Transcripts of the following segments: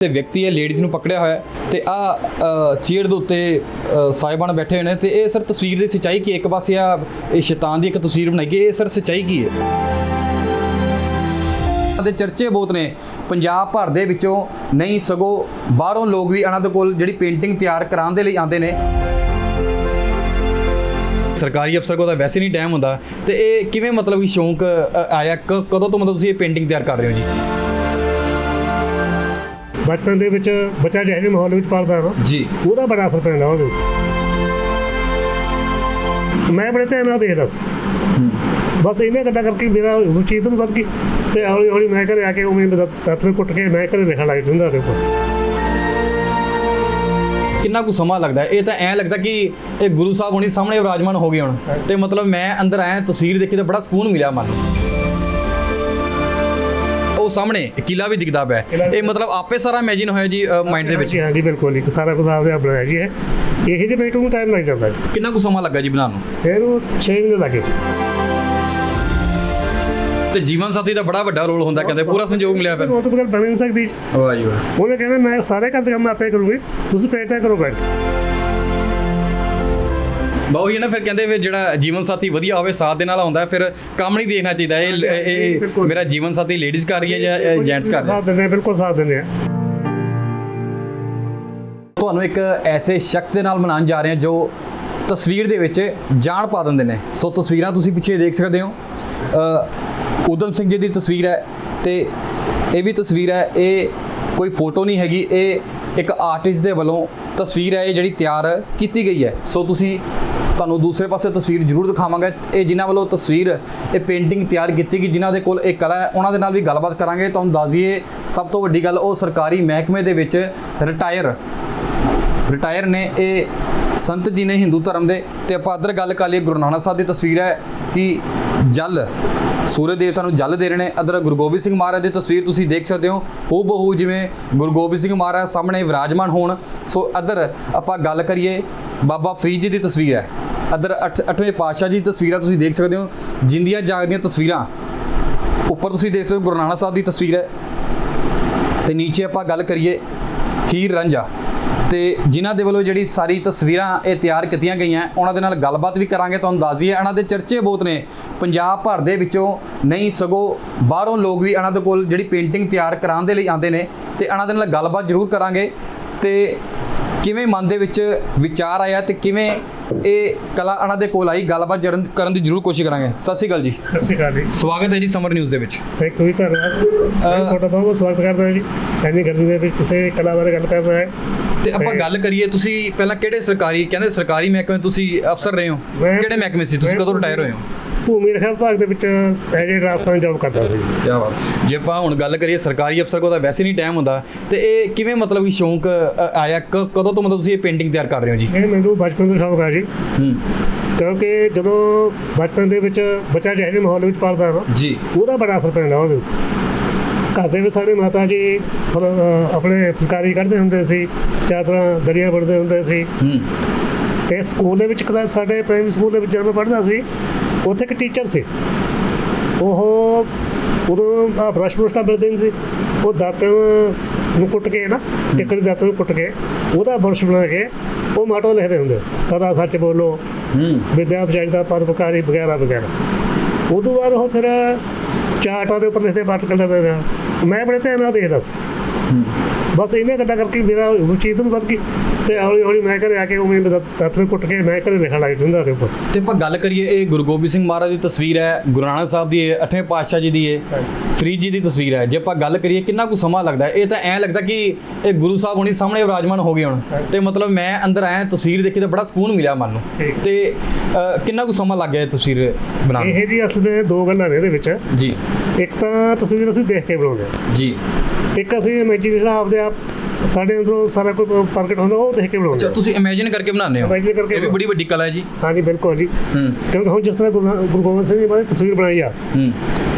ਤੇ ਵਿਅਕਤੀ ਹੈ ਲੇਡੀਜ਼ ਨੂੰ ਪਕੜਿਆ ਹੋਇਆ ਹੈ ਤੇ ਆ ਚੇਅਰ ਦੇ ਉੱਤੇ ਅ, ਸਾਹਿਬਾਨ ਬੈਠੇ ਹੋਏ ਨੇ ਤੇ ਇਹ ਸਰ ਤਸਵੀਰ ਦੀ ਸੱਚਾਈ ਕੀ ਇੱਕ ਪਾਸੇ ਆ ਇਹ ਸ਼ੈਤਾਨ ਦੀ ਇੱਕ ਤਸਵੀਰ ਬਣਾਈ ਗਈ ਇਹ ਸਰ ਸੱਚਾਈ ਕੀ ਹੈ? ਦੇ ਚਰਚੇ ਬਹੁਤ ਨੇ। ਪੰਜਾਬ ਭਰ ਦੇ ਵਿੱਚੋਂ ਨਹੀਂ ਸਗੋਂ ਬਾਹਰੋਂ ਲੋਕ ਵੀ ਇਹਨਾਂ ਦੇ ਕੋਲ ਜਿਹੜੀ ਪੇਂਟਿੰਗ ਤਿਆਰ ਕਰਾਉਣ ਦੇ ਲਈ ਆਉਂਦੇ ਨੇ। ਸਰਕਾਰੀ ਅਫਸਰ ਕੋਲ ਤਾਂ ਵੈਸੇ ਨਹੀਂ ਟਾਈਮ ਹੁੰਦਾ। ਤੇ ਇਹ ਕਿਵੇਂ ਮਤਲਬ ਕਿ ਸ਼ੌਂਕ ਆਇਆ? ਕ- ਕਦੋਂ ਤੋਂ ਮਤਲਬ ਤੁਸੀਂ ਇਹ ਪੇਂਟਿੰਗ ਤਿਆਰ ਕਰ ਰਹੇ ਹੋ ਜੀ? ਬਚਪਨ ਦੇ ਵਿੱਚ ਬੱਚਾ ਜਿਹੇ ਜਿਹੇ ਮਾਹੌਲ ਵਿੱਚ ਪਲਦਾ ਨਾ ਜੀ। ਉਹਦਾ ਬੜਾ ਅਸਰ ਪੈਂਦਾ ਉਹਦੇ ਉੱਤੇ। ਮੈਂ ਬੜੇ ਧਿਆਨ ਨਾਲ ਦੇਖਦਾ ਸੀ। ਬਸ ਇਹਨੇ ਗੱਲਾਂ ਕਰਕੇ ਮੇਰਾ ਰੁਚੀ ਤੋਂ ਵੱਧ ਗਈ। ਤੇ ਹੌਲੀ ਹੌਲੀ ਮੈਂ ਘਰੇ ਆ ਕੇ ਤੱਤ ਨੂੰ ਕੁੱਟ ਕੇ ਮੈਂ ਘਰੇ ਲਿਖਣ ਲੱਗ ਜਾਂਦਾ ਉਹਦੇ ਕਿੰਨਾ ਕੁ ਸਮਾਂ ਲੱਗਦਾ? ਹੈ? ਇਹ ਤਾਂ ਐਂ ਲੱਗਦਾ ਕਿ ਇਹ ਗੁਰੂ ਸਾਹਿਬ ਹੁਣੀ ਸਾਹਮਣੇ ਵਿਰਾਜਮਾਨ ਹੋ ਗਏ ਹੁਣ। ਤੇ ਮਤਲਬ ਮੈਂ ਅੰਦਰ ਆਇਆ ਤਸਵੀਰ ਦੇਖੀ ਤਾਂ ਬੜਾ ਸਕੂਨ ਮਿਲਿਆ ਮਨ ਨੂੰ। ਸਾਹਮਣੇ ਕਿਲਾ ਵੀ ਦਿਖਦਾ ਪਿਆ। ਇਹ ਮਤਲਬ ਆਪੇ ਸਾਰਾ ਇਮੇਜਿਨ ਹੋਇਆ ਜੀ ਮਾਈਂਡ ਦੇ ਵਿੱਚ। ਹਾਂਜੀ ਬਿਲਕੁਲ ਹੀ ਸਾਰਾ ਕੁਝ ਆਪਦੇ ਆਪ ਬਣਾਇਆ ਜੀ ਇਹ। ਇਹ ਜਿਹੇ ਬੇਟੂ ਨੂੰ ਟਾਈਮ ਲੱਗ ਜਾਂਦਾ ਜੀ। ਕਿੰਨਾ ਕੁ ਸਮਾਂ ਲੱਗਾ ਜੀ ਬਣਾਉਣ ਨੂੰ? ਫਿਰ ਉਹ 6 ਮਹੀਨੇ ਲੱਗੇ ਤੇ ਜੀਵਨ ਸਾਥੀ ਦਾ ਬੜਾ ਵੱਡਾ ਰੋਲ ਹੁੰਦਾ ਕਹਿੰਦੇ ਪੂਰਾ ਸੰਯੋਗ ਮਿਲਿਆ ਫਿਰ। ਉਹ ਤਾਂ ਗੱਲ ਬਣ ਨਹੀਂ ਸਕਦੀ ਜੀ। ਵਾਹ ਜੀ ਵਾਹ। ਉਹਨੇ ਕਹਿੰਦਾ ਮੈਂ ਸਾਰੇ ਕੰਮ ਕੰਮ ਆਪੇ ਕਰੂੰਗੀ। ਤੁਸੀਂ ਪੇਟਾ ਕਰੋ ਬੈਠ। ਬਾ ਉਹੀ ਹੈ ਨਾ ਫਿਰ ਕਹਿੰਦੇ ਵੀ ਜਿਹੜਾ ਜੀਵਨ ਸਾਥੀ ਵਧੀਆ ਹੋਵੇ ਸਾਥ ਦੇ ਨਾਲ ਆਉਂਦਾ ਫਿਰ ਕੰਮ ਨਹੀਂ ਦੇਖਣਾ ਚਾਹੀਦਾ। ਇਹ ਇਹ-। ਮੇਰਾ ਜੀਵਨ ਸਾਥੀ ਲੇਡੀਜ਼ ਕਰ ਰਹੀ ਹੈ ਜਾਂ ਜੈਂਟਸ ਕਰ ਰਿਹਾ ਸਾਥ ਦਿੰਦੇ ਆ, ਬਿਲਕੁਲ ਸਾਥ ਦਿੰਦੇ ਆ ਤੁਹਾਨੂੰ ਇੱਕ ਐਸੇ ਸ਼ਖਸ ਦੇ ਨਾਲ ਮਿਲਾਉਣ ਜਾ ਰਹੇ ਹਾਂ ਜੋ ਤਸਵੀਰ ਦੇ ਵਿੱਚ ਜਾਨ ਪਾ ਦਿੰਦੇ ਨੇ। ਸੋ ਤਸਵੀਰਾਂ ਤੁਸੀਂ ਪਿੱਛੇ ਦੇਖ ਸਕਦੇ ਹੋ। ਅ, ਊਧਮ ਸਿੰਘ ਜੀ ਦੀ ਤਸਵੀਰ ਹੈ ਤੇ ਇਹ ਵੀ ਤਸਵੀਰ ਹੈ। ਇਹ ਕੋਈ ਫੋਟੋ ਨਹੀਂ ਹੈਗੀ। ਇਹ ਇੱਕ ਆਰਟਿਸਟ ਦੇ ਵੱਲੋਂ ਤਸਵੀਰ ਹੈ, ਇਹ ਜਿਹੜੀ ਤਿਆਰ ਕੀਤੀ ਗਈ ਹੈ। ਸੋ ਤੁਸੀਂ, ਤੁਹਾਨੂੰ ਦੂਸਰੇ ਪਾਸੇ ਤਸਵੀਰ ਜ਼ਰੂਰ ਦਿਖਾਵਾਂਗੇ। ਇਹ ਜਿਨ੍ਹਾਂ ਵੱਲੋਂ ਤਸਵੀਰ, ਇਹ ਪੇਂਟਿੰਗ ਤਿਆਰ ਕੀਤੀ ਗਈ, ਜਿਨ੍ਹਾਂ ਦੇ ਕੋਲ ਇਹ ਕਲਾ ਹੈ, ਉਹਨਾਂ ਦੇ ਨਾਲ ਵੀ ਗੱਲਬਾਤ ਕਰਾਂਗੇ। ਤੁਹਾਨੂੰ ਦੱਸ ਦਈਏ, ਸਭ ਤੋਂ ਵੱਡੀ ਗੱਲ ਉਹ ਸਰਕਾਰੀ ਮਹਿਕਮੇ ਦੇ ਵਿੱਚ ਰਿਟਾਇਰ ਰਿਟਾਇਰ ਨੇ, ਇਹ ਸੰਤ ਜੀ ਨੇ ਹਿੰਦੂ ਧਰਮ ਦੇ ਤੇ ਆਪਾਂ ਅਦਰ ਗੱਲ ਕਰ ਲਈਏ, ਗੁਰੂ ਨਾਨਕ ਸਾਹਿਬ ਦੀ ਤਸਵੀਰ ਹੈ ਕਿ ਜਲ, ਸੂਰਜ ਦੇਵਤਾ ਨੂੰ ਜਲ ਦੇ ਰਹੇ ਨੇ। ਅਦਰ ਗੁਰੂ ਗੋਬਿੰਦ ਸਿੰਘ ਮਹਾਰਾਜ ਦੀ ਤਸਵੀਰ ਤੁਸੀਂ ਦੇਖ ਸਕਦੇ ਹੋ। ਉਹ ਬਹੂ ਜਿਵੇਂ ਗੁਰੂ ਗੋਬਿੰਦ ਸਿੰਘ ਮਹਾਰਾਜ ਸਾਹਮਣੇ ਵਿਰਾਜਮਾਨ ਹੋਣ। ਸੋ ਅਦਰ ਆਪਾਂ ਗੱਲ ਕਰੀਏ, ਬਾਬਾ ਫਰੀਦ ਜੀ ਦੀ ਤਸਵੀਰ ਹੈ। ਅਦਰ 8ਵੇਂ ਪਾਤਸ਼ਾਹ ਜੀ ਦੀ ਤਸਵੀਰਾਂ ਤੁਸੀਂ ਦੇਖ ਸਕਦੇ ਹੋ। ਜਿੰਦੀਆਂ ਜਾਗਦੀਆਂ ਤਸਵੀਰਾਂ ਉੱਪਰ ਤੁਸੀਂ ਦੇਖ ਸਕਦੇ ਹੋ, ਗੁਰੂ ਨਾਨਕ ਸਾਹਿਬ ਦੀ ਤਸਵੀਰ ਹੈ। ਤੇ ਨੀਚੇ ਆਪਾਂ ਗੱਲ ਕਰੀਏ, ਹੀਰ ਰਾਂਝਾ। ਤੇ ਜਿਨ੍ਹਾਂ ਦੇ ਵੱਲੋਂ ਜਿਹੜੀ ਸਾਰੀ ਤਸਵੀਰਾਂ ਇਹ ਤਿਆਰ ਕੀਤੀਆਂ ਗਈਆਂ ਉਹਨਾਂ ਦੇ ਨਾਲ ਗੱਲਬਾਤ ਵੀ ਕਰਾਂਗੇ ਤੁਹਾਨੂੰ ਦੱਸ ਦਈਏ। ਇਹਨਾਂ ਦੇ ਚਰਚੇ ਬਹੁਤ ਨੇ। ਪੰਜਾਬ ਭਰ ਦੇ ਵਿੱਚੋਂ ਨਹੀਂ ਸਗੋਂ ਬਾਹਰੋਂ ਲੋਕ ਵੀ ਇਹਨਾਂ ਦੇ ਕੋਲ ਜਿਹੜੀ ਪੇਂਟਿੰਗ ਤਿਆਰ ਕਰਾਉਣ ਦੇ ਲਈ ਆਉਂਦੇ ਨੇ ਤੇ ਇਹਨਾਂ ਦੇ ਨਾਲ ਗੱਲਬਾਤ ਜ਼ਰੂਰ ਕਰਾਂਗੇ। ਤੇ ਕਿਵੇਂ ਮਨ ਦੇ ਵਿੱਚ ਵਿਚਾਰ ਆਇਆ ਤੇ ਕਿਵੇਂ ਇਹ ਕਲਾ ਇਹਨਾਂ ਦੇ ਕੋਲ ਆਈ ਗੱਲਬਾਤ ਜਰਨ- ਕਰਨ ਦੀ ਜ਼ਰੂਰ ਕੋਸ਼ਿਸ਼ ਕਰਾਂਗੇ। ਸਤਿ ਸ਼੍ਰੀ ਅਕਾਲ ਜੀ। ਸਤਿ ਸ਼੍ਰੀ ਅਕਾਲ ਜੀ। ਸਵਾਗਤ ਹੈ ਜੀ ਸਮਰ ਨਿਊਜ਼ ਦੇ ਵਿੱਚ। ਥੈਂਕ ਯੂ ਧੰਨਵਾਦ। ਤੁਹਾਡਾ ਬਹੁਤ ਬਹੁਤ ਸਵਾਗਤ ਕਰਦਾ ਹਾਂ ਜੀ। ਇੰਨੀ ਗਰਮੀ ਦੇ ਵਿੱਚ ਤੁਸੀਂ ਕਲਾ ਬਾਰੇ ਗੱਲ ਕਰ ਰਹੇ ਹੋ। ਤੇ ਆਪਾਂ ਗੱਲ ਕਰੀਏ ਤੁਸੀਂ ਪਹਿਲਾਂ ਕਿਹੜੇ ਸਰਕਾਰੀ ਕਹਿੰਦੇ ਸਰਕਾਰੀ ਮਹਿਕਮੇ ਤੁਸੀਂ ਅਫਸਰ ਰਹੇ ਹੋ? ਕਿਹੜੇ ਮਹਿਕਮੇ ਸੀ? ਤੁਸੀਂ ਕਦੋਂ ਰਿਟਾਇਰ ਹੋਏ ਹੋ? ਭੂਮੀ ਰਖਿਆ ਵਿਭਾਗ ਦੇ ਵਿੱਚ ਐਜੇ ਡਰਾਫਟਾਂ ਜੌਬ ਕਰਦਾ ਸੀ। ਕੀ ਬਾਤ। ਜੇ ਆਪਾਂ ਹੁਣ ਗੱਲ ਕਰੀਏ ਸਰਕਾਰੀ ਅਫਸਰ ਕੋਲ ਤਾਂ ਵੈਸੇ ਨਹੀਂ ਟਾਈਮ ਹੁੰਦਾ। ਤੇ ਇਹ ਕਿਵੇਂ ਮਤਲਬ ਕਿ ਸ਼ੌਂਕ ਆਇਆ? ਕਦੋਂ ਤੋਂ ਮਤਲਬ ਤੁਸੀਂ ਇਹ ਪੇਂਟਿੰਗ ਤਿਆਰ ਕਰ ਰਹੇ ਹੋ ਜੀ? ਇਹ ਮੈਨੂੰ ਬਚਪਨ ਤੋਂ ਸ਼ੌਕ ਆ ਜੀ। ਹੂੰ। ਕਿਉਂਕਿ ਜਦੋਂ ਬਚਪਨ ਦੇ ਵਿੱਚ ਬੱਚਾ ਜਿਹੇ ਜਿਹੇ ਮਾਹੌਲ ਵਿੱਚ ਪਲਦਾ ਨਾ ਜੀ। ਉਹਦਾ ਬੜਾ ਅਸਰ ਪੈਂਦਾ ਉਹਦੇ ਉੱਤੇ। ਘਰ ਦੇ ਵਿੱਚ ਸਾਡੇ ਮਾਤਾ ਜੀ ਆਪਣੇ ਫੁਲਕਾਰੀ ਕੱਢਦੇ ਹੁੰਦੇ ਸੀ ਚਾਦਰਾਂ ਦਰੀਆਂ ਬਣਦੇ ਹੁੰਦੇ ਸੀ। ਤੇ ਸਕੂਲ ਦੇ ਵਿੱਚ ਸਾਡੇ ਪ੍ਰਾਇਮਰੀ ਸਕੂਲ ਦੇ ਵਿੱਚ ਜਦੋਂ ਪੜ੍ਹਦਾ ਸੀ ਉੱਥੇ ਇੱਕ ਟੀਚਰ ਸੀ। ਉਹ ਉਦੋਂ ਆ ਬ੍ਰਸ਼ ਬਰੁਸ਼ ਮਿਲਦੇ ਨਹੀਂ ਸੀ। ਉਹ ਦਾਤਣ ਨੂੰ ਕੁੱਟ ਕੇ ਨਾ ਟਿੱਕੜੀ ਦਾਤਣ ਨੂੰ ਕੁੱਟ ਕੇ ਉਹਦਾ ਬਰਸ਼ ਬਣਾ ਕੇ ਉਹ ਮਾਟੋ ਲਿਖਦੇ ਹੁੰਦੇ। ਸਦਾ ਸੱਚ ਬੋਲੋ ਹੂੰ। ਵਿਦਿਆ ਵਿਚਾਰਿਤਾ ਪਰਪਕਾਰੀ ਵਗੈਰਾ ਵਗੈਰਾ। ਉਦੋਂ ਬਾਅਦ ਉਹ ਫਿਰ ਚਾਰਟਾਂ ਦੇ ਉੱਪਰ ਲਿਖਦੇ ਪਾਠ ਕਰਦੇ ਮੈਂ ਬੜੇ ਧਿਆਨ ਨਾਲ ਦੇਖਦਾ ਸੀ। ਬਸ ਇਹਨੇ ਗੱਲਾਂ ਕਰਕੇ ਮੇਰਾ ਰੁਚੀ ਤੋਂ ਵੱਧ ਗਈ। ਤੇ ਹੌਲੀ ਹੌਲੀ ਮੈਂ ਘਰੇ ਆ ਕੇ ਉਹ ਮੈਨੂੰ ਨੂੰ ਕੁੱਟ ਕੇ ਮੈਂ ਘਰੇ ਲਿਖਣ ਲੱਗ ਜਾਂਦਾ ਉਹਦੇ ਉੱਪਰ ਤੇ ਆਪਾਂ ਗੱਲ ਕਰੀਏ ਇਹ ਗੁਰੂ ਗੋਬਿੰਦ ਸਿੰਘ ਮਹਾਰਾਜ ਦੀ ਤਸਵੀਰ ਹੈ ਗੁਰੂ ਨਾਨਕ ਸਾਹਿਬ ਦੀ ਹੈ 8ਵੇਂ ਪਾਤਸ਼ਾਹ ਜੀ ਦੀ ਹੈ ਫਰੀਦ ਜੀ ਦੀ ਤਸਵੀਰ ਹੈ। ਜੇ ਆਪਾਂ ਗੱਲ ਕਰੀਏ ਕਿੰਨਾ ਕੁ ਸਮਾਂ ਲੱਗਦਾ? ਇਹ ਤਾਂ ਐਂ ਲੱਗਦਾ ਕਿ ਇਹ ਗੁਰੂ ਸਾਹਿਬ ਹੁਣੀ ਸਾਹਮਣੇ ਵਿਰਾਜਮਾਨ ਹੋ ਗਏ ਹੁਣ। ਤੇ ਮਤਲਬ ਮੈਂ ਅੰਦਰ ਆਇਆ ਤਸਵੀਰ ਦੇਖੀ ਤਾਂ ਬੜਾ ਸਕੂਨ ਮਿਲਿਆ ਮਨ ਨੂੰ। ਤੇ ਕਿੰਨਾ ਕੁ ਸਮਾਂ ਲੱਗ ਗਿਆ ਇਹ ਤਸਵੀਰ ਬਣਾਉਣ ਨੂੰ? ਇਹ ਜੀ ਅਸਲ ਵਿੱਚ ਦੋ ਗੱਲਾਂ ਨੇ ਇਹਦੇ ਵਿੱਚ। ਜੀ। ਇੱਕ ਤਾਂ ਤਸਵੀਰ ਅਸੀਂ ਦੇਖ ਕੇ ਬਣਾਉਂਦੇ ਜੀ। ਇੱਕ ਅਸੀਂ ਇਮੇਜਿਨੇਸ਼ਨ ਆਪਦੇ ਆਪ ਸਾਡੇ ਅੰਦਰੋਂ ਸਾਰਾ ਕੁਝ ਪ੍ਰਗਟ ਹੁੰਦਾ ਉਹ ਦੇਖ ਕੇ ਬਣਾਉਂਦੇ ਹਾਂ ਤੁਸੀਂ ਇਮੇਜਿਨ ਕਰਕੇ ਬਣਾਉਂਦੇ ਹੋ? Imagine ਕਰਕੇ ਇਹ ਵੀ ਬੜੀ ਵੱਡੀ ਕਲਾ ਹੈ ਜੀ। ਹਾਂਜੀ ਬਿਲਕੁਲ ਜੀ। ਹੂੰ। ਕਿਉਂਕਿ ਹੁਣ ਜਿਸ ਤਰ੍ਹਾਂ ਗੁਰੂ ਗੁਰੂ ਗੋਬਿੰਦ ਸਿੰਘ ਜੀ ਬਾਰੇ ਤਸਵੀਰ ਬਣਾਈ ਆ। ਹੂੰ।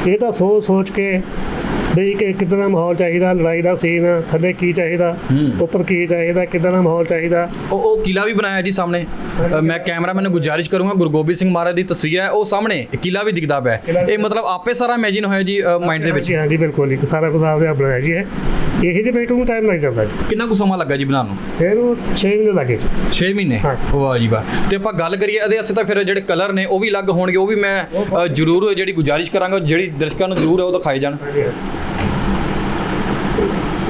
ਇਹ ਤਾਂ ਸੋਚ ਸੋਚ ਕੇ ਵੀ ਕਿ ਕਿੱਦਾਂ ਦਾ ਮਾਹੌਲ ਚਾਹੀਦਾ ਲੜਾਈ ਦਾ ਸੀਨ ਥੱਲੇ ਕੀ ਚਾਹੀਦਾ ਹੂੰ। ਉੱਪਰ ਕੀ ਚਾਹੀਦਾ ਕਿੱਦਾਂ ਦਾ ਮਾਹੌਲ ਚਾਹੀਦਾ। ਉਹ ਉਹ ਕਿਲਾ ਵੀ ਬਣਾਇਆ ਜੀ ਸਾਹਮਣੇ। ਅ, ਮੈਂ ਕੈਮਰਾਮੈਨ ਨੂੰ ਗੁਜ਼ਾਰਿਸ਼ ਕਰੂੰਗਾ ਗੁਰੂ ਗੋਬਿੰਦ ਸਿੰਘ ਮਹਾਰਾਜ ਦੀ ਤਸਵੀਰ ਹੈ ਉਹ ਸਾਹਮਣੇ ਕਿਲਾ ਵੀ ਦਿਖਦਾ ਪਿਆ ਹੈ। ਇਹ ਮਤਲਬ ਆਪੇ ਸਾਰਾ ਇਮੇਜਿਨ ਹੋਇਆ ਜੀ ਮਾਈਂਡ ਦੇ ਵਿੱਚ। ਹਾਂਜੀ ਹਾਂਜੀ ਬਿਲਕੁਲ ਜੀ ਸਾਰਾ ਕੁਝ ਆਪਦੇ ਆਪ ਬਣਾਇਆ ਜੀ ਇਹ। ਇਹੀ ਜਿਹੇ ਬੇਟੂ ਨੂੰ ਟਾਈਮ ਲੱਗ ਜਾਂਦਾ ਜੀ। ਕਿੰਨਾ ਕੁ ਸਮਾਂ ਲੱਗਾ ਜੀ ਬਣਾਉਣ ਨੂੰ? ਫਿਰ ਉਹ 6 ਮਹੀਨੇ ਲੱਗੇ ਜੀ। 6 ਮਹੀਨੇ? ਹਾਂ। ਵਾਹ ਜੀ ਵਾਹ। ਤੇ ਆਪਾਂ ਗੱਲ ਕਰੀਏ ਇਹਦੇ ਵਾਸਤੇ ਤਾਂ ਫਿਰ ਜਿਹੜੇ ਕਲਰ ਨੇ ਉਹ ਵੀ ਅਲੱਗ ਹੋਣਗੇ ਉਹ ਵੀ ਮੈਂ ਅ, ਜ਼ਰੂਰ ਜਿਹੜੀ ਗੁਜ਼ਾਰਿਸ਼ ਕਰਾਂਗਾ ਜਿਹੜੀ ਦਰਸ਼ਕਾਂ ਨੂੰ ਜ਼ਰੂਰ ਉਹ ਦਿਖਾਏ ਜਾਣ। ਹਾਂਜੀ।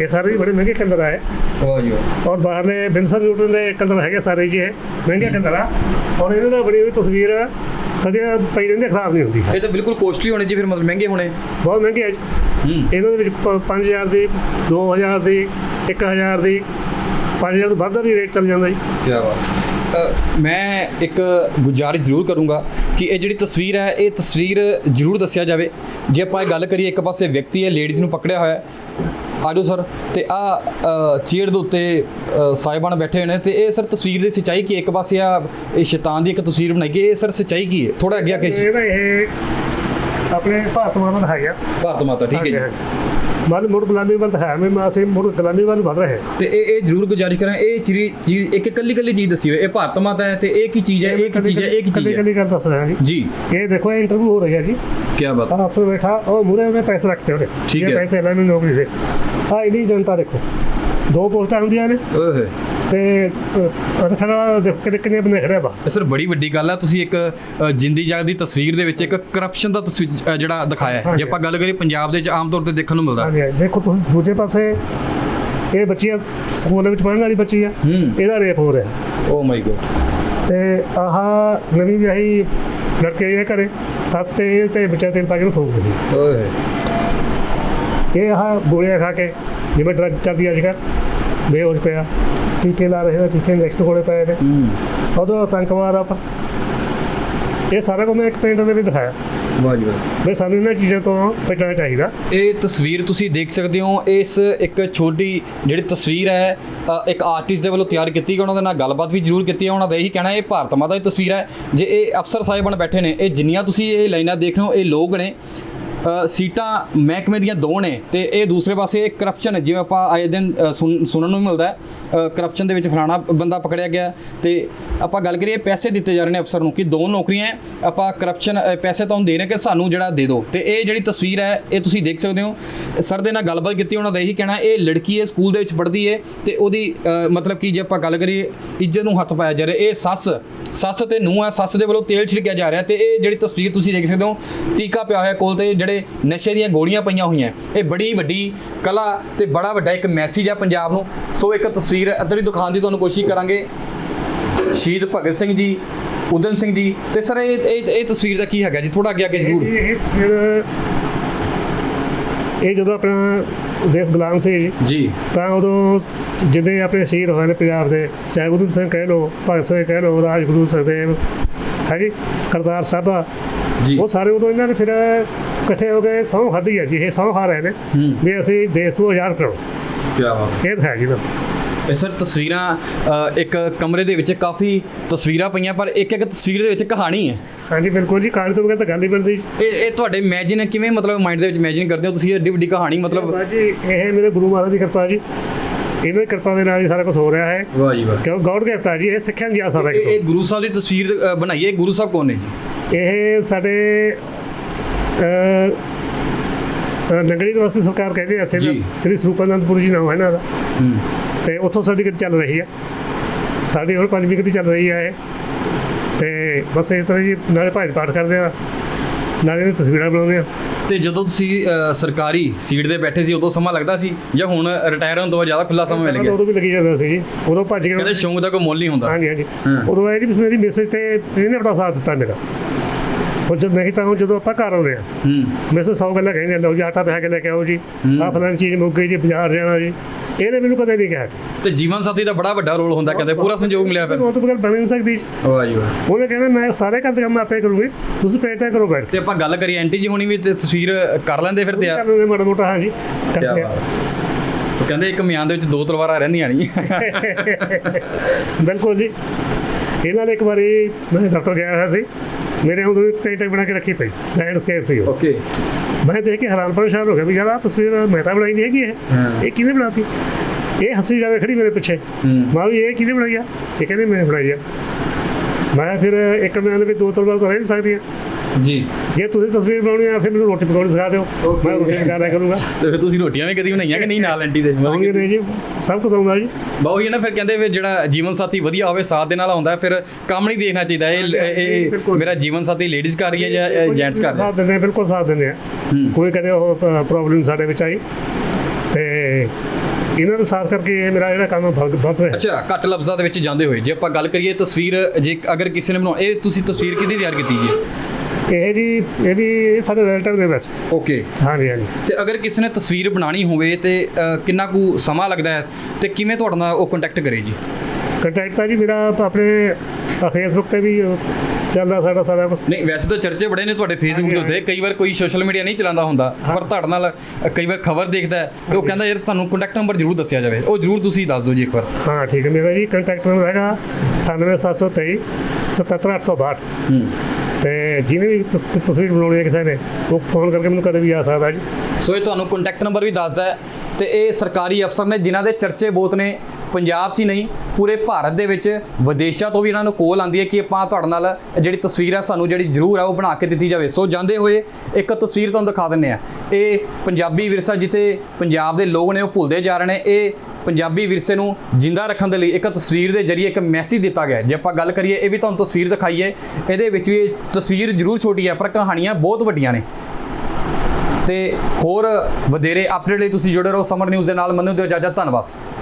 ਬੜੇ ਮਹਿੰਗੇ ਕਲਰ ਆਏ ਵਾਹ ਜੀ ਵਾਹ। ਔਰ ਬਾਹਰਲੇ ਬਿੰਸਨ ਨਿਊਟਨ ਦੇ ਕਲਰ ਹੈਗੇ ਸਾਰੇ ਜੀ ਇਹ ਮਹਿੰਗੇ ਕਲਰ ਆ। ਔਰ ਇਹਨਾਂ ਨਾਲ ਬਣੀ ਹੋਈ ਤਸਵੀਰ ਸਦੀਆਂ ਪਈ ਰਹਿੰਦੀ ਖਰਾਬ ਨਹੀਂ ਹੁੰਦੀ। ਇਹ ਤਾਂ ਬਿਲਕੁਲ ਕੋਸਟਲੀ ਹੋਣੇ ਜੀ ਫਿਰ ਮਤਲਬ ਮਹਿੰਗੇ ਹੋਣੇ। ਬਹੁਤ ਮਹਿੰਗੇ ਆ ਜੀ। ਹੂੰ। ਇਹਨਾਂ ਦੇ ਵਿੱਚ 5000 ਦੀ 2000 ਦੀ 1000 ਦੀ 5000 ਤੋਂ ਵੱਧ ਦਾ ਵੀ ਰੇਟ ਚੱਲ ਜਾਂਦਾ ਜੀ। ਕੀ ਬਾਤ ਮੈਂ ਇੱਕ ਗੁਜ਼ਾਰਿਸ਼ ਜ਼ਰੂਰ ਕਰੂੰਗਾ ਕਿ ਇਹ ਜਿਹੜੀ ਤਸਵੀਰ ਹੈ ਇਹ ਤਸਵੀਰ ਜ਼ਰੂਰ ਦੱਸਿਆ ਜਾਵੇ। ਜੇ ਆਪਾਂ ਇਹ ਗੱਲ ਕਰੀਏ ਇੱਕ ਪਾਸੇ ਵਿਅਕਤੀ ਹੈ ਲੇਡੀਜ਼ ਨੂੰ ਪਕੜਿਆ ਹੋਇਆ ਆਜੋ ਸਰ। ਤੇ ਆ ਚੇਅਰ ਦੇ ਉੱਤੇ ਸਾਹਿਬਾਨ ਬੈਠੇ ਹੋਏ ਨੇ। ਤੇ ਇਹ ਸਰ ਤਸਵੀਰ ਦੀ ਸੱਚਾਈ ਕੀ ਹੈ? ਇੱਕ ਪਾਸੇ ਆ ਇਹ ਸ਼ੈਤਾਨ ਦੀ ਇੱਕ ਤਸਵੀਰ ਬਣਾਈ ਗਈ ਇਹ ਸਰ ਸੱਚਾਈ ਕੀ ਹੈ? ਥੋੜਾ ਅੱਗੇ ਆ ਕੇ ਇਹ ਆਪਣੇ ਭਾਰਤ ਮਾਤਾ ਦਾ ਹੈਗਾ ਭਾਰਤ ਮਾਤਾ ਠੀਕ ਹੈ ਜੀ। ਮਨ ਮੁੜ ਗੁਲਾਮੀ ਵੱਲ ਹੈ ਮੈਂ ਮਾਸੇ ਮੁੜ ਗੁਲਾਮੀ ਵੱਲ ਵਧ ਰਹੇ ਤੇ ਇਹ ਇਹ ਜ਼ਰੂਰ ਗੁਜ਼ਾਰਿਸ਼ ਕਰਾਂ ਇਹ ਚੀਜ਼ ਇੱਕ ਇਕੱਲੀ ਇਕੱਲੀ ਚੀਜ਼ ਦੱਸੀ ਹੋਏ ਇਹ ਭਾਰਤ ਮਾਤਾ ਹੈ ਤੇ ਇਹ ਕੀ ਚੀਜ਼ ਹੈ ਇਹ ਕੀ ਚੀਜ਼ ਹੈ ਇਹ ਕੀ ਚੀਜ਼ ਹੈ? ਕੱਲੀ ਗੱਲ ਦੱਸ ਰਿਹਾ ਜੀ। ਜੀ। ਇਹ ਦੇਖੋ ਇਹ ਇੰਟਰਵਿਊ ਹੋ ਰਹੀ ਹੈ ਜੀ। ਕੀ ਬਾਤ। ਤਾਂ ਅਫਸਰ ਬੈਠਾ ਉਹ ਮੂਰੇ ਉਹਨੇ ਪੈਸੇ ਰੱਖਤੇ ਉਹਦੇ। ਠੀਕ ਹੈ। ਪੈਸੇ ਲੈ ਮੈਨੂੰ ਨੌਕਰੀ ਦੇ। ਆ ਇਹਦੀ ਜਨਤਾ ਦੇਖੋ। ਦੋ ਪੋਸਟਾਂ ਹੁੰਦੀਆਂ ਨੇ। ਓਏ ਤੇ ਖੜਾ ਦੇਖੋ ਕਿੰਨੇ ਬੰਦੇ ਖੜੇ ਇਹ ਸਰ ਬੜੀ ਵੱਡੀ ਗੱਲ ਹੈ ਤੁਸੀਂ ਇੱਕ ਜਿੰਦੀ ਜਾਗਦੀ ਤਸਵੀਰ ਦੇ ਵਿੱਚ ਇੱਕ ਕਰਪਸ਼ਨ ਦਾ ਜਿਹੜਾ ਦਿਖਾਇਆ ਹੈ। ਜੇ ਆਪਾਂ ਗੱਲ ਕਰੀਏ ਪੰਜਾਬ ਦੇ ਵਿੱਚ ਆਮ ਤੌਰ ਤੇ ਦੇਖਣ ਨੂੰ ਮਿਲਦਾ। ਦੇਖੋ ਤੁਸੀਂ ਦੂਜੇ ਪਾਸੇ ਇਹ ਬੱਚੀ ਆ ਸਕੂਲ ਦੇ ਵਿੱਚ ਪੜ੍ਹਨ ਵਾਲੀ ਬੱਚੀ ਆ। ਇਹਦਾ ਰੇਪ ਹੋ ਰਿਹਾ। Oh my god. ਤੇ ਆਹ ਨਵੀਂ ਵਿਆਹੀ ਲੜਕੇ ਇਹ ਕਰੇ ਸੱਤ ਤੇ ਤੇ ਬੱਚਾ ਤੇਲ ਪਾ ਕੇ ਫੂਕ ਦਿੱਤੀ ਓਏ ਇਹ ਆਹ ਗੋਲੀਆਂ ਖਾ ਕੇ ਜਿਵੇਂ ਡਰੱਗ ਚੱਲਦੀ ਅੱਜ ਕੱਲ੍ਹ ਬੇਹੋਸ਼ ਪਿਆ। ਟੀਕੇ ਲਾ ਰਹੇ ਨੇ ਟੀਕੇ ਇੰਜੈਕਸ਼ਨ ਕੋਲੇ ਪਏ ਨੇ। ਹੂੰ। ਉਦੋਂ ਆਤੰਕਵਾਦ ਆ ਪਰ ਇਹ ਸਾਰਾ ਕੁਝ ਮੈਂ ਇੱਕ ਪੇਂਟ ਦੇ ਵਿੱਚ ਦਿਖਾਇਆ। ਵਾਹ ਜੀ ਵਾਹ। ਵੀ ਸਾਨੂੰ ਇਹਨਾਂ ਚੀਜ਼ਾਂ ਤੋਂ ਬਚਣਾ ਚਾਹੀਦਾ। ਇਹ ਤਸਵੀਰ ਤੁਸੀਂ ਦੇਖ ਸਕਦੇ ਹੋ ਇਸ ਇੱਕ ਛੋਟੀ ਜਿਹੜੀ ਤਸਵੀਰ ਹੈ ਇੱਕ ਆਰਟਿਸਟ ਦੇ ਵੱਲੋਂ ਤਿਆਰ ਕੀਤੀ ਗਈ ਉਹਨਾਂ ਦੇ ਨਾਲ ਗੱਲਬਾਤ ਵੀ ਜ਼ਰੂਰ ਕੀਤੀ ਹੈ। ਉਹਨਾਂ ਦਾ ਇਹੀ ਕਹਿਣਾ ਇਹ ਭਾਰਤ ਮਾਤਾ ਦੀ ਤਸਵੀਰ ਹੈ। ਜੇ ਇਹ ਅਫਸਰ ਸਾਹਿਬਾਨ ਬੈਠੇ ਨੇ ਇਹ ਜਿੰਨੀਆਂ ਤੁਸੀਂ ਇਹ ਲਾਈਨਾਂ ਦੇਖ ਰਹੇ ਹੋ ਇਹ ਲੋਕ ਨੇ ਸੀਟਾਂ ਮਹਿਕਮੇ ਦੀਆਂ ਦੋ ਨੇ ਤੇ ਇਹ ਦੂਸਰੇ ਪਾਸੇ ਕਰਪਸ਼ਨ ਜਿਵੇਂ ਆਪਾਂ ਆਏ ਦਿਨ ਸੁਣ- ਸੁਣਨ ਨੂੰ ਮਿਲਦਾ ਹੈ ਕਰਪਸ਼ਨ ਦੇ ਵਿੱਚ ਫਲਾਣਾ ਬੰਦਾ ਪਕੜਿਆ ਗਿਆ ਤੇ ਆਪਾਂ ਗੱਲ ਕਰੀਏ ਪੈਸੇ ਦਿੱਤੇ ਜਾ ਰਹੇ ਨੇ ਅਫਸਰ ਨੂੰ ਕਿ ਦੋ ਨੌਕਰੀਆਂ ਹੈ, ਆਪਾਂ ਕਰਪਸ਼ਨ ਪੈਸੇ ਤੁਹਾਨੂੰ ਦੇ ਰਹੇ ਕਿ ਸਾਨੂੰ ਜਿਹੜਾ ਦੇ ਦਿਓ। ਤੇ ਇਹ ਜਿਹੜੀ ਤਸਵੀਰ ਹੈ ਇਹ ਤੁਸੀਂ ਦੇਖ ਸਕਦੇ ਹੋ। ਸਰ ਦੇ ਨਾਲ ਗੱਲਬਾਤ ਕੀਤੀ ਉਹਨਾਂ ਦਾ ਇਹੀ ਕਹਿਣਾ ਇਹ ਲੜਕੀ ਹੈ ਸਕੂਲ ਦੇ ਵਿੱਚ ਪੜ੍ਹਦੀ ਹੈ ਤੇ ਉਹਦੀ ਮਤਲਬ ਕਿ ਜੇ ਆਪਾਂ ਗੱਲ ਕਰੀਏ ਇੱਜ਼ਤ ਨੂੰ ਹੱਥ ਪਾਇਆ ਜਾ ਰਿਹਾ। ਇਹ ਸੱਸ ਸੱਸ ਤੇ ਨੂੰਹ ਹੈ ਸੱਸ ਦੇ ਵੱਲੋਂ ਤੇਲ ਛਿੜਕਿਆ ਜਾ ਰਿਹਾ ਤੇ ਇਹ ਜਿਹੜੀ ਤਸਵੀਰ ਤੁਸੀਂ ਦੇਖ ਸਕਦੇ ਹੋ ਟੀਕਾ ਪਿਆ ਹੋਇਆ ਕੋਲ ਤੇ ਜਿਹੜੇ ਨਸ਼ੇ ਦੀਆਂ ਗੋਲੀਆਂ ਪਈਆਂ ਹੋਈਆਂ। ਇਹ ਬੜੀ ਵੱਡੀ ਕਲਾ ਤੇ ਬੜਾ ਵੱਡਾ ਇੱਕ ਮੈਸੇਜ ਹੈ ਪੰਜਾਬ ਨੂੰ। ਸੋ ਇੱਕ ਤਸਵੀਰ ਇੱਧਰ ਹੀ ਦਿਖਾਉਣ ਦੀ ਤੁਹਾਨੂੰ ਕੋਸ਼ਿਸ਼ ਕਰਾਂਗੇ। ਸ਼ਹੀਦ ਭਗਤ ਸਿੰਘ ਜੀ ਉਦਮ ਸਿੰਘ ਜੀ ਤੇ ਸਰ ਇਹ ਇਹ ਤਸਵੀਰ ਦਾ ਕੀ ਹੈਗਾ ਜੀ? ਥੋੜਾ ਅੱਗੇ ਅੱਗੇ ਜ਼ਰੂਰ। ਇਹ ਇਹ ਤਸਵੀਰ ਇਹ ਜਦੋਂ ਆਪਣਾ ਦੇਸ਼ ਗੁਲਾਮ ਸੀ ਜੀ। ਤਾਂ ਉਦੋਂ ਜਿੰਨੇ ਆਪਣੇ ਸ਼ਹੀਦ ਹੋਏ ਨੇ ਪੰਜਾਬ ਦੇ ਚਾਹੇ ਉਦਮ ਸਿੰਘ ਕਹਿ ਲਓ ਭਗਤ ਸਿੰਘ ਕਹਿ ਲਓ ਰਾਜਗੁਰੂ ਸੁਖਦੇਵ ਹੈ ਜੀ ਕਰਤਾਰ ਸਾਹਿਬਾ ਜੀ। ਉਹ ਸਾਰੇ ਉਦੋਂ ਇਹਨਾਂ ਨੇ ਫਿਰ ਇਕੱਠੇ ਹੋ ਕੇ ਸਹੁੰ ਖਾਧੀ ਹੈ ਜੀ ਇਹ ਸਹੁੰ ਖਾ ਰਹੇ ਨੇ। ਵੀ ਅਸੀਂ ਦੇਸ਼ ਨੂੰ ਆਜ਼ਾਦ ਕਰੋ ਕੀ ਬਾਤ ਇਹ ਹੈ ਜੀ ਨਾ। ਇਹ ਸਰ ਤਸਵੀਰਾਂ ਇੱਕ ਕਮਰੇ ਦੇ ਵਿੱਚ ਕਾਫੀ ਤਸਵੀਰਾਂ ਪਈਆਂ ਪਰ ਇੱਕ ਇੱਕ ਤਸਵੀਰ ਦੇ ਵਿੱਚ ਕਹਾਣੀ ਹੈ। ਹਾਂਜੀ ਬਿਲਕੁਲ ਜੀ ਕਾਰਨ ਤੋਂ ਬਗੈਰ ਤਾਂ ਗੱਲ ਹੀ ਬਣਦੀ। ਜੀ ਇਹ ਇਹ ਤੁਹਾਡੇ ਇਮੇਜਿਨ ਕਿਵੇਂ ਮਤਲਬ ਮਾਈਂਡ ਦੇ ਵਿੱਚ ਇਮੇਜਿਨ ਕਰਦੇ ਹੋ ਤੁਸੀਂ? ਏਡੀ ਵੱਡੀ ਕਹਾਣੀ ਮਤਲਬ ਬਾਜੀ ਇਹ ਮੇਰੇ ਗੁਰੂ ਮਹਾਰਾਜ ਦੀ ਕਿਰਪਾ ਜੀ। ਇਹਨਾਂ ਦੀ ਕਿਰਪਾ ਦੇ ਨਾਲ ਹੀ ਸਾਰਾ ਕੁਝ ਹੋ ਰਿਹਾ ਹੈ। ਵਾਹ ਜੀ ਵਾਹ। ਕਿਉਂ? ਗੋਡ ਗਿਫਟ ਆ ਜੀ ਇਹ ਸਿੱਖਿਆ ਜਾ ਸਕਦਾ ਇਹ ਗੁਰੂ ਸਾਹਿਬ ਦੀ ਤਸਵੀਰ ਬਣਾਈ ਹੈ। ਗੁਰੂ ਸਾਹਿਬ ਕੌਣ ਨੇ ਜੀ? ਇਹ ਸਾਡੇ ਨਗਰੀ ਨਿਵਾਸੀ ਸਰਕਾਰ ਕਹਿੰਦੇ ਆ ਇੱਥੇ। ਨਾ ਸ੍ਰੀ ਸਰੂਪਾਨੰਦਪੁਰ ਜੀ ਨਾਮ ਹੈ ਹੂੰ। ਤੇ ਉੱਥੋਂ ਸਾਡੀ ਕਿਤੇ ਚੱਲ ਰਹੀ ਹੈ। ਸਾਡੀ ਹੁਣ ਪੰਜਵੀਂ ਕਿਤੇ ਚੱਲ ਰਹੀ ਹੈ ਇਹ। ਤੇ ਬਸ ਇਸ ਤਰ੍ਹਾਂ ਜੀ ਨਾਲੇ ਭਾਜ ਪਾਠ ਕਰਦੇ ਆ। ਨਾਲੇ ਇਹਦੀਆਂ ਤਸਵੀਰਾਂ ਬਣਾਉਂਦੇ ਆ। ਤੇ ਜਦੋਂ ਤੁਸੀਂ ਸਰਕਾਰੀ ਸੀਟ ਤੇ ਬੈਠੇ ਸੀ ਉਦੋਂ ਸਮਾਂ ਲੱਗਦਾ ਸੀ? ਜਾਂ ਹੁਣ ਰਿਟਾਇਰ ਹੋਣ ਤੋਂ ਬਾਅਦ ਜ਼ਿਆਦਾ ਖੁੱਲਾ ਸਮਾਂ ਮਿਲ ਗਿਆ? ਉਦੋਂ ਵੀ ਲੱਗੀ ਜਾਂਦਾ ਸੀ ਜੀ। ਉਦੋਂ ਭੱਜ ਕਹਿੰਦੇ ਕੇ ਸ਼ੌਂਕ ਦਾ ਕੋਈ ਮੁੱਲ ਨਹੀਂ ਹੁੰਦਾ। ਹਾਂਜੀ ਹਾਂਜੀ। ਹਾਂ। ਉਦੋਂ ਇਹ ਜੀ ਵੀ ਮੇਰੀ ਮੈਸੇਜ ਤੇ ਇਹਨੇ ਬੜਾ ਸਾਥ ਦਿੱਤਾ ਮੇਰਾ। ਉਹ ਜਦ ਨਹੀਂ ਤਾਂ ਹੁਣ ਜਦੋਂ ਆਪਾਂ ਘਰ ਆਉਂਦੇ ਆ ਹੂੰ। ਮੈਸੇਜ ਸੌ ਗੱਲਾਂ ਕਹਿੰਦੇ ਲਓ ਜੀ ਆਟਾ ਪਿਆ ਕੇ ਲੈ ਕੇ ਆਓ ਜੀ। ਆਹ ਫਲਾਣੀ ਚੀਜ਼ ਮੁੱਕ ਗਈ ਜੀ ਬਾਜ਼ਾਰ ਜਾਣਾ ਜੀ। ਇਹਨੇ ਮੈਨੂੰ ਕਦੇ ਨਹੀਂ ਕਿਹਾ ਤੇ ਜੀਵਨ ਸਾਥੀ ਦਾ ਬੜਾ ਵੱਡਾ ਰੋਲ ਹੁੰਦਾ ਕਹਿੰਦੇ ਪੂਰਾ ਸੰਯੋਗ ਮਿਲਿਆ ਫਿਰ। ਉਹ ਤੋਂ ਬਗੈਰ ਬਣ ਨਹੀਂ ਸਕਦੀ। ਵਾਹ ਜੀ ਵਾਹ ਉਹਨੇ ਕਹਿੰਦਾ ਮੈਂ ਸਾਰੇ ਕੰਮ ਤੇ ਕੰਮ ਆਪੇ ਕਰੂੰਗੀ ਤੁਸੀਂ ਪੇਟਾ ਕਰੋ ਬੈਠ। ਤੇ ਆਪਾਂ ਗੱਲ ਕਰੀਏ ਆਂਟੀ ਜੀ ਹੁਣੀ ਵੀ ਤੇ ਤਸਵੀਰ ਕਰ ਲੈਂਦੇ ਫਿਰ ਤਿਆਰ ਕਰ ਲੈਂਦੇ ਮਾੜਾ ਮੋਟਾ ਹਾਂ ਜੀ ਕਰਦੇ ਆ। ਉਹ ਕਹਿੰਦੇ ਇੱਕ ਮਿਆਨ ਦੇ ਵਿੱਚ ਦੋ ਤਲਵਾਰਾਂ ਰਹਿੰਦੀਆਂ ਨਹੀਂ। ਬਿਲਕੁਲ ਜੀ। ਇਹਨਾਂ ਨੇ ਇੱਕ ਵਾਰੀ ਮੈਂ ਦਫ਼ਤਰ ਗਿਆ ਹੋਇਆ ਸੀ। ਮੇਰੇ ਵੀ ਪੇਂਟਿੰਗ ਬਣਾ ਕੇ ਰੱਖੀ ਪਈ ਲੈਂਡਸਕੇਪ ਸੀ ਉਹ। ਓਕੇ। ਮੈਂ ਦੇਖ ਕੇ ਹੈਰਾਨ ਪਰੇਸ਼ਾਨ ਹੋ ਗਿਆ ਵੀ ਯਾਰ ਆਹ ਤਸਵੀਰ ਮੈਂ ਤਾਂ ਬਣਾਈ ਨਹੀਂ ਹੈਗੀ ਇਹ। ਇਹ ਕਿਹਨੇ ਬਣਾਤੀ? ਇਹ ਹੱਸੀ ਜਾਵੇ ਖੜੀ ਮੇਰੇ ਪਿੱਛੇ। ਮੈਂ ਵੀ ਇਹ ਕਿਹਨੇ ਬਣਾਈ ਆ? ਇਹ ਕਹਿੰਦੇ ਮੈਂ ਬਣਾਈ ਆ। ਮੈਂ ਫਿਰ ਇੱਕ ਮੈਂ ਦੇ ਵਿੱਚ ਦੋ ਤਲਵਾਰ ਤਾਂ ਰਹਿ ਨਹੀਂ ਸਕਦੀਆਂ। ਜੀ। ਜੇ ਤੁਸੀਂ ਤਸਵੀਰ ਬਣਾਉਣੀ ਆ ਫਿਰ ਮੈਨੂੰ ਰੋਟੀ ਪਕਾਉਣੀ ਸਿਖਾ ਦਿਓ. ਮੈਂ ਰੋਟੀ ਪਕਾ ਲਿਆ ਕਰੂੰਗਾ। ਤੇ ਫਿਰ ਤੁਸੀਂ ਰੋਟੀਆਂ ਵੀ ਕਦੀ ਬਣਾਈਆਂ ਕਿ ਨਹੀਂ ਨਾਲ ਆਂਟੀ ਦੇ? ਆਉਂਗੇ ਨੇ ਜੀ ਸਭ ਕੁਝ ਆਉਂਦਾ ਜੀ। ਬਹੁਤ ਹੀ ਨਾ ਫਿਰ ਕਹਿੰਦੇ ਵੀ ਜਿਹੜਾ ਜੀਵਨ ਸਾਥੀ ਵਧੀਆ ਹੋਵੇ ਸਾਥ ਦੇ ਨਾਲ ਆਉਂਦਾ ਫਿਰ ਕੰਮ ਨਹੀਂ ਦੇਖਣਾ ਚਾਹੀਦਾ। ਇਹ। ਮੇਰਾ ਜੀਵਨ ਸਾਥੀ ਲੇਡੀਜ਼ ਕਰ ਰਹੀ ਹੈ ਜਾਂ ਜੈਂਟਸ ਕਰ ਰਿਹਾ ਸਾਥ ਦਿੰਦੇ ਆ ਬਿਲਕੁਲ ਸਾਥ ਦਿੰਦੇ ਆ। ਕੋਈ ਕਦੇ ਉਹ ਪ੍ਰੋਬਲਮ ਸਾਡੇ ਵਿੱਚ ਆਈ। ਤੇ ਇਹਨਾਂ ਦੇ ਸਾਥ ਕਰਕੇ ਇਹ ਮੇਰਾ ਜਿਹੜਾ ਕੰਮ ਵੱਧ ਰਿਹਾ। ਅੱਛਾ ਘੱਟ ਲਫ਼ਜ਼ਾਂ ਦੇ ਵਿੱਚ ਜਾਂਦੇ ਹੋਏ। ਜੇ ਆਪਾਂ ਗੱਲ ਕਰੀਏ ਤਸਵੀਰ ਜੇ ਅਗਰ ਕਿਸੇ ਨੇ ਬਣਾਉ ਇਹ ਤੁਸੀਂ ਤਸਵੀਰ ਕਿਹਦੀ ਤਿਆਰ ਕੀਤੀ ਜੀ ਇਹ ਜੀ ਇਹ ਵੀ ਸਾਡੇ ਰਿਲੇਟਿਵ ਦੇ ਵਿੱਚ। ਓਕੇ ਹਾਂਜੀ ਹਾਂਜੀ। ਤੇ ਅਗਰ ਕਿਸੇ ਨੇ ਤਸਵੀਰ ਬਣਾਣੀ ਹੋਵੇ ਤੇ ਅ, ਕਿੰਨਾ ਕੁ ਸਮਾਂ ਲੱਗਦਾ ਹੈ ਤੇ ਕਿਵੇਂ ਤੁਹਾਡੇ ਨਾਲ ਉਹ ਕੰਟੈਕਟ ਕਰੇ ਜੀ? ਕੰਟੈਕਟ ਤਾਂ ਜੀ ਮੇਰਾ ਆਪਣੇ ਫੇਸਬੁੱਕ ਤੇ ਵੀ ਚੱਲਦਾ ਸਾਡਾ ਸਾਰਾ ਕੁਝ ਨਹੀਂ ਵੈਸੇ ਤਾਂ ਚਰਚੇ ਬੜੇ ਨੇ ਤੁਹਾਡੇ ਫੇਸਬੁੱਕ ਦੇ ਉੱਤੇ। ਕਈ ਵਾਰ ਕੋਈ ਸੋਸ਼ਲ ਮੀਡੀਆ ਨਹੀਂ ਚਲਾਉਂਦਾ ਹੁੰਦਾ ਪਰ ਤੁਹਾਡੇ ਨਾਲ ਕਈ ਵਾਰ ਖਬਰ ਦੇਖਦਾ ਤੇ ਉਹ ਕਹਿੰਦਾ ਯਾਰ ਤੁਹਾਨੂੰ ਕੰਟੈਕਟ ਨੰਬਰ ਜ਼ਰੂਰ ਦੱਸਿਆ ਜਾਵੇ। ਉਹ ਜ਼ਰੂਰ ਤੁਸੀਂ ਦੱਸ ਦਿਓ ਜੀ ਇੱਕ ਵਾਰ। ਹਾਂ ਠੀਕ ਹੈ। ਮੇਰਾ ਜੀ ਕੰਟੈਕਟ ਨੰਬਰ ਹੈਗਾ 98723 77862 ਹੂੰ। ਤੇ ਜਿਹਨੇ ਵੀ ਤਸ- ਤਸਵੀਰ ਬਣਾਉਣੀ ਹੈ ਕਿਸੇ ਨੇ ਉਹ ਫੋਨ ਕਰਕੇ ਮੈਨੂੰ ਕਦੇ ਵੀ ਆ ਸਕਦਾ ਜੀ। ਸੋ ਇਹ ਤੁਹਾਨੂੰ ਕੰਟੈਕਟ ਨੰਬਰ ਵੀ ਦੱਸਦਾ ਹੈ। ਤੇ ਇਹ ਸਰਕਾਰੀ ਅਫਸਰ ਨੇ ਜਿਨ੍ਹਾਂ ਦੇ ਚਰਚੇ ਬਹੁਤ ਨੇ, ਪੰਜਾਬ 'ਚ ਹੀ ਨਹੀਂ, ਪੂਰੇ ਭਾਰਤ ਦੇ ਵਿੱਚ ਵਿਦੇਸ਼ਾਂ ਤੋਂ ਵੀ ਇਹਨਾਂ ਨੂੰ ਕੋਲ ਆਉਂਦੀ ਹੈ ਕਿ ਆਪਾਂ ਤੁਹਾਡੇ ਨਾਲ ਜਿਹੜੀ ਤਸਵੀਰ ਹੈ ਸਾਨੂੰ ਜਿਹੜੀ ਜ਼ਰੂਰ ਹੈ ਉਹ ਬਣਾ ਕੇ ਦਿੱਤੀ ਜਾਵੇ। ਸੋ ਜਾਂਦੇ ਹੋਏ ਇੱਕ ਤਸਵੀਰ ਤੁਹਾਨੂੰ ਦਿਖਾ ਦਿੰਨੇ ਆ ਇਹ ਪੰਜਾਬੀ ਵਿਰਸਾ ਜਿੱਥੇ ਪੰਜਾਬ ਦੇ ਲੋਕ ਨੇ ਉਹ ਭੁੱਲਦੇ ਜਾ ਰਹੇ ਨੇ, ਇਹ ਪੰਜਾਬੀ ਵਿਰਸੇ ਨੂੰ ਜਿੰਦਾ ਰੱਖਣ ਦੇ ਲਈ ਇੱਕ ਤਸਵੀਰ ਦੇ ਜ਼ਰੀਏ ਇੱਕ ਮੈਸੇਜ ਦਿੱਤਾ ਗਿਆ ਜੇ ਆਪਾਂ ਗੱਲ ਕਰੀਏ, ਇਹ ਵੀ ਤੁਹਾਨੂੰ ਤਸਵੀਰ ਦਿਖਾਈਏ, ਇਹਦੇ ਵਿੱਚ ਵੀ ਇਹ ਤਸਵੀਰ ਜ਼ਰੂਰ ਛੋਟੀ ਹੈ, ਪਰ ਕਹਾਣੀਆਂ ਬਹੁਤ ਵੱਡੀਆਂ ਨੇ। ਤੇ ਹੋਰ ਵਧੇਰੇ ਅਪਡੇਟ ਲਈ ਤੁਸੀਂ ਜੁੜੇ ਰਹੋ ਸਮਰ ਨਿਊਜ਼ ਦੇ ਨਾਲ। ਮੈਨੂੰ ਦਿਓ ਇਜਾਜ਼ਤ, ਧੰਨਵਾਦ।